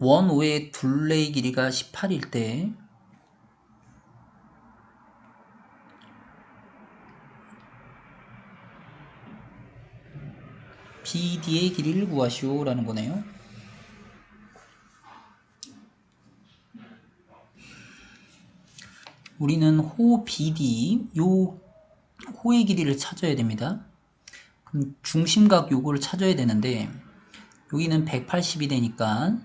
원 5의 둘레의 길이가 18일 때 BD의 길이를 구하시오 라는 거네요. 우리는 호 BD 요 호의 길이를 찾아야 됩니다. 그럼 중심각 요거를 찾아야 되는데 여기는 180이 되니까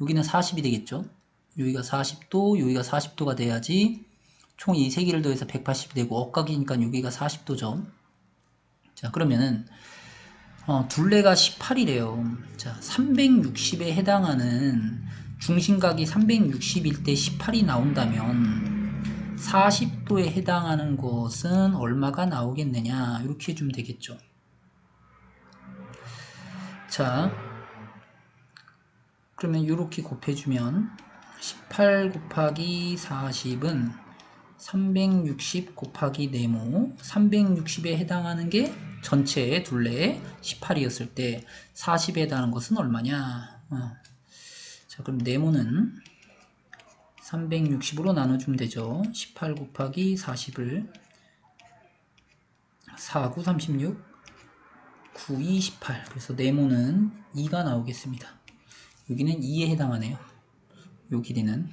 여기는 40이 되겠죠. 여기가 40도, 여기가 40도가 돼야지 총 이 세 개를 더해서 180이 되고 억각이니까 여기가 40도죠. 자 그러면은 어, 둘레가 18이래요. 자 360에 해당하는 중심각이 360일 때 18이 나온다면 40도에 해당하는 것은 얼마가 나오겠느냐 이렇게 해주면 되겠죠. 자 그러면 이렇게 곱해주면 18 곱하기 40은 360 곱하기 네모. 360에 해당하는 게 전체의 둘레 18이었을 때 40에 해당하는 것은 얼마냐? 어. 자 그럼 네모는 360으로 나눠주면 되죠. 18 곱하기 40을 4, 9, 36 9, 2, 18 그래서 네모는 2가 나오겠습니다 여기는 2에 해당하네요. 요 길이는